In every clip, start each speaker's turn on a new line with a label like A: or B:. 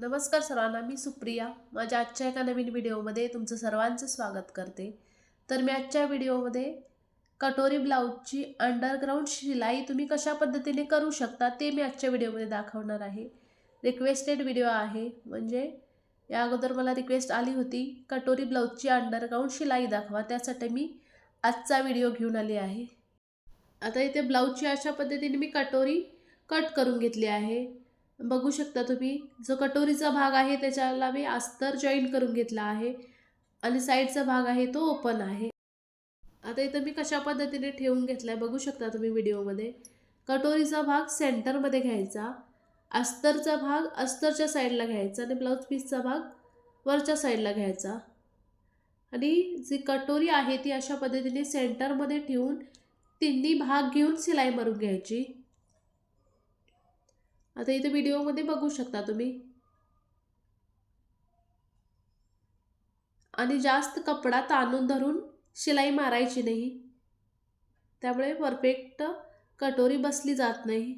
A: नमस्कार सर्वांना मी सुप्रिया. माझ्या आजच्या एका नवीन व्हिडिओमध्ये तुमचं सर्वांचं स्वागत करते. तर मी आजच्या व्हिडिओमध्ये कटोरी ब्लाऊजची अंडरग्राऊंड शिलाई तुम्ही कशा पद्धतीने करू शकता ते मी आजच्या व्हिडिओमध्ये दाखवणार आहे. रिक्वेस्टेड व्हिडिओ आहे. म्हणजे या अगोदर मला रिक्वेस्ट आली होती कटोरी ब्लाऊजची अंडरग्राऊंड शिलाई दाखवा. त्यासाठी मी आजचा व्हिडिओ घेऊन आली आहे. आता इथे ब्लाऊजची अशा पद्धतीने मी कटोरी कट करून घेतली आहे. बघू शकता तुम्ही. जो कटोरीचा भाग आहे त्याच्याला मी अस्तर जॉईन करून घेतला आहे. आणि साईडचा भाग आहे तो ओपन आहे. आता इथं मी कशा पद्धतीने ठेवून घेतला आहे बघू शकता तुम्ही व्हिडिओमध्ये. कटोरीचा भाग सेंटरमध्ये घ्यायचा. अस्तरचा भाग अस्तरच्या साईडला घ्यायचा आणि ब्लाऊज पीसचा भाग वरच्या साईडला घ्यायचा. आणि जी कटोरी आहे ती अशा पद्धतीने सेंटरमध्ये ठेवून तिन्ही भाग घेऊन शिलाई मारून घ्यायची. आता इथे व्हिडिओमध्ये बघू शकता तुम्ही. आणि जास्त कपडा ताणून धरून शिलाई मारायची नाही. त्यामुळे परफेक्ट कटोरी बसली जात नाही.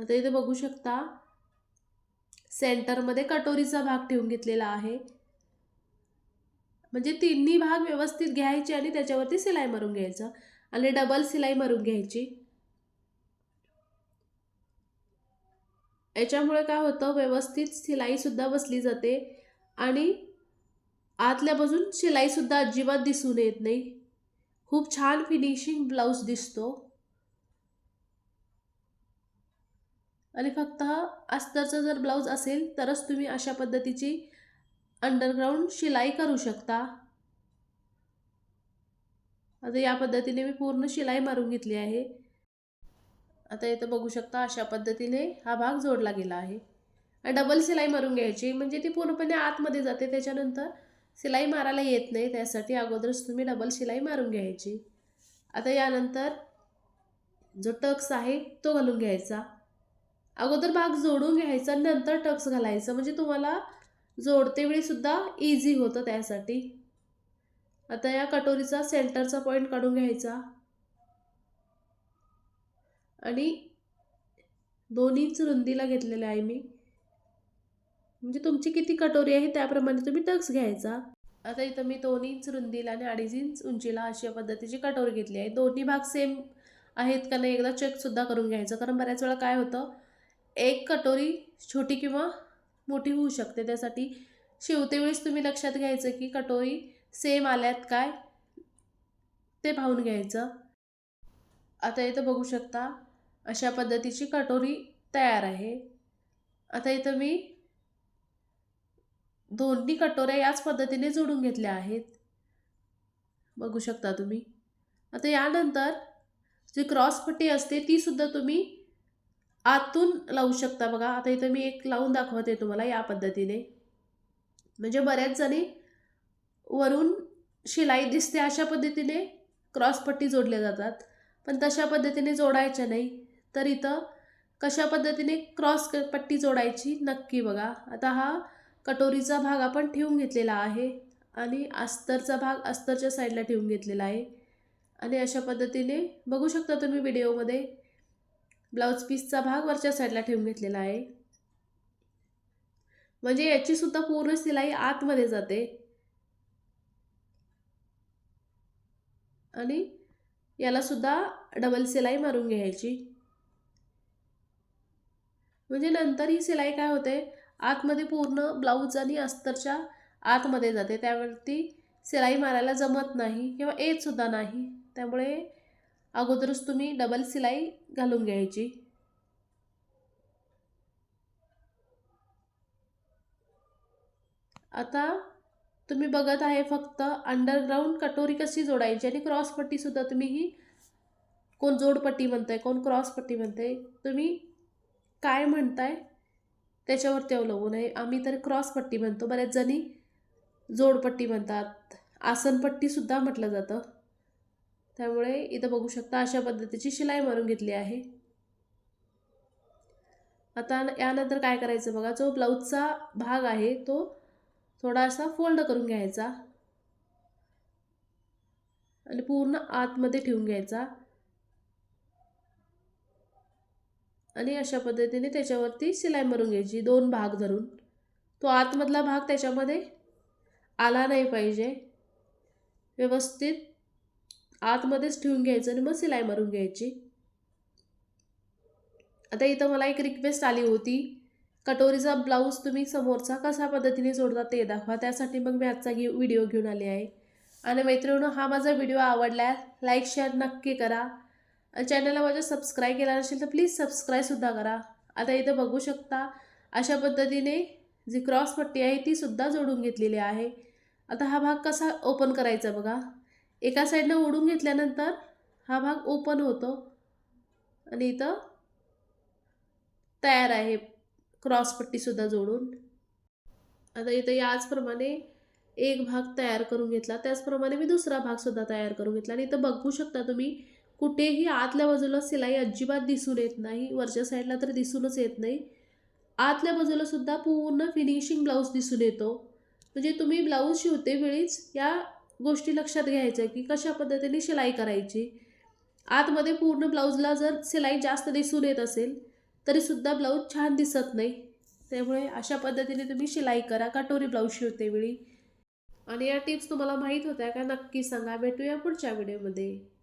A: आता इथे बघू शकता सेंटरमध्ये कटोरीचा भाग ठेवून घेतलेला आहे. म्हणजे तिन्ही भाग व्यवस्थित घ्यायचे आणि त्याच्यावरती सिलाई मारून घ्यायचं. आणि डबल सिलाई मारून घ्यायची. याच्यामुळे काय होतं व्यवस्थित शिलाईसुद्धा बसली जाते आणि आतल्या बाजून शिलाईसुद्धा अजिबात दिसून येत नाही. खूप छान फिनिशिंग ब्लाऊज दिसतो. आणि फक्त अस्तरचा जर ब्लाऊज असेल तरच तुम्ही अशा पद्धतीची अंडरग्राऊंड शिलाई करू शकता. आता या पद्धतीने मी पूर्ण शिलाई मारून घेतली आहे. आता इथं बघू शकता अशा पद्धतीने हा भाग जोडला गेला आहे. डबल सिलाई मारून घ्यायची म्हणजे ती पूर्णपणे आतमध्ये जाते. त्याच्यानंतर सिलाई मारायला येत नाही. त्यासाठी अगोदरच तुम्ही डबल शिलाई मारून घ्यायची. आता यानंतर जो टक्स आहे तो घालून घ्यायचा. अगोदर भाग जोडून घ्यायचा नंतर टक्स घालायचं. म्हणजे तुम्हाला जोडते वेळीसुद्धा इझी होतं त्यासाठी. आता या कटोरीचा सेंटरचा पॉईंट काढून घ्यायचा. आणि दोन इंच रुंदीला घेतलेलं आहे मी. म्हणजे तुमची किती कटोरी आहे त्याप्रमाणे तुम्ही टक्स घ्यायचा. आता इथं मी दोन इंच रुंदीला आणि अडीच इंच उंचीला अशा पद्धतीची कटोरी घेतली आहे. दोन्ही भाग सेम आहेत का नाही एकदा चेकसुद्धा करून घ्यायचं. कारण बऱ्याच वेळा काय होतं एक कटोरी छोटी किंवा मोठी होऊ शकते. त्यासाठी शिवते वेळेस तुम्ही लक्षात घ्यायचं की कटोरी सेम आल्यात काय ते पाहून घ्यायचं. आता इथं बघू शकता अशा पद्धतीची कटोरी तयार आहे. आता इथं मी दोन्ही कटोऱ्या याच पद्धतीने जोडून घेतल्या आहेत. बघू शकता तुम्ही. आता यानंतर जी क्रॉसपट्टी असते तीसुद्धा तुम्ही आतून लावू शकता बघा. आता इथं मी एक लावून दाखवते तुम्हाला या पद्धतीने. म्हणजे बऱ्याच जणी वरून शिलाई दिसते अशा पद्धतीने क्रॉसपट्टी जोडल्या जातात. पण तशा पद्धतीने जोडायच्या नाही. तर इथं कशा पद्धतीने क्रॉस पट्टी जोडायची नक्की बघा. आता हा कटोरीचा भाग आपण ठेवून घेतलेला आहे आणि अस्तरचा भाग अस्तरच्या साईडला ठेवून घेतलेला आहे. आणि अशा पद्धतीने बघू शकता तुम्ही व्हिडिओमध्ये. ब्लाऊज पीसचा भाग वरच्या साईडला ठेवून घेतलेला आहे. म्हणजे याचीसुद्धा पूर्ण सिलाई आतमध्ये जाते. आणि याला सुद्धा डबल सिलाई मारून घ्यायची. म्हणजे नंतर ही शिलाई काय होते? आतमध्ये पूर्ण ब्लाऊज आणि अस्तरच्या आतमध्ये जाते. त्यावरती शिलाई मारायला जमत नाही किंवा येतसुद्धा नाही. त्यामुळे अगोदरच तुम्ही डबल शिलाई घालून घ्यायची. आता तुम्ही बघत आहे फक्त अंडरग्राऊंड कटोरी कशी जोडायची आणि क्रॉसपट्टीसुद्धा तुम्ही ही कोण जोडपट्टी म्हणताय कोण क्रॉसपट्टी म्हणताय तुम्ही काय म्हणताय? त्याच्यावरती अवलंबून आहे. आम्ही तर क्रॉसपट्टी म्हणतो. बऱ्याच जणी जोडपट्टी म्हणतात. आसनपट्टीसुद्धा म्हटलं जातं. त्यामुळे इथं बघू शकता अशा पद्धतीची शिलाई मारून घेतली आहे. आता यानंतर काय करायचं बघा. जो ब्लाऊजचा भाग आहे तो थोडासा फोल्ड करून घ्यायचा. आणि पूर्ण आतमध्ये ठेवून घ्यायचा. आणि अशा पद्धतीने त्याच्यावरती शिलाई मारून घ्यायची दोन भाग धरून. तो आतमधला भाग त्याच्यामध्ये आला नाही पाहिजे. व्यवस्थित आतमध्येच ठेवून घ्यायचं आणि मग सिलाई मारून घ्यायची. आता इथं मला एक रिक्वेस्ट आली होती. कटोरीचा ब्लाऊज तुम्ही समोरचा कशा पद्धतीने जोडता ते दाखवा. त्यासाठी मग मी आजचा व्हिडिओ घेऊन आले आहे. आणि मैत्रिणी हा माझा व्हिडिओ आवडला लाईक शेअर नक्की करा. आणि चॅनलला माझ्या सबस्क्राईब केला नसेल तर प्लीज सबस्क्राईबसुद्धा करा. आता इथं बघू शकता अशा पद्धतीने जी क्रॉस पट्टी आहे ती सुद्धा जोडून घेतलेली आहे. आता हा भाग कसा ओपन करायचा बघा. एका साईडनं ओढून घेतल्यानंतर हा भाग ओपन होतो. आणि इथं तयार आहे क्रॉसपट्टीसुद्धा जोडून. आता इथं याचप्रमाणे एक भाग तयार करून घेतला. त्याचप्रमाणे मी दुसरा भागसुद्धा तयार करून घेतला. आणि इथं बघू शकता तुम्ही कुठेही आतल्या बाजूला सिलाई अजिबात दिसून येत नाही वरच्या साईडला तर दिसूनच येत नाही. आतल्या बाजूला सुद्धा पूर्ण फिनिशिंग ब्लाऊज दिसून येतो. म्हणजे तुम्ही ब्लाऊज शिवते वेळीच या गोष्टी लक्षात घ्यायच्या की कशा पद्धतीने शिलाई करायची. आतमध्ये पूर्ण ब्लाऊजला जर शिलाई जास्त दिसून येत असेल तरीसुद्धा ब्लाऊज छान दिसत नाही. त्यामुळे अशा पद्धतीने तुम्ही शिलाई करा. काटोरी ब्लाऊज शिवते वेळी. आणि या टिप्स तुम्हाला माहीत होत्या का नक्की सांगा. भेटूया पुढच्या व्हिडिओमध्ये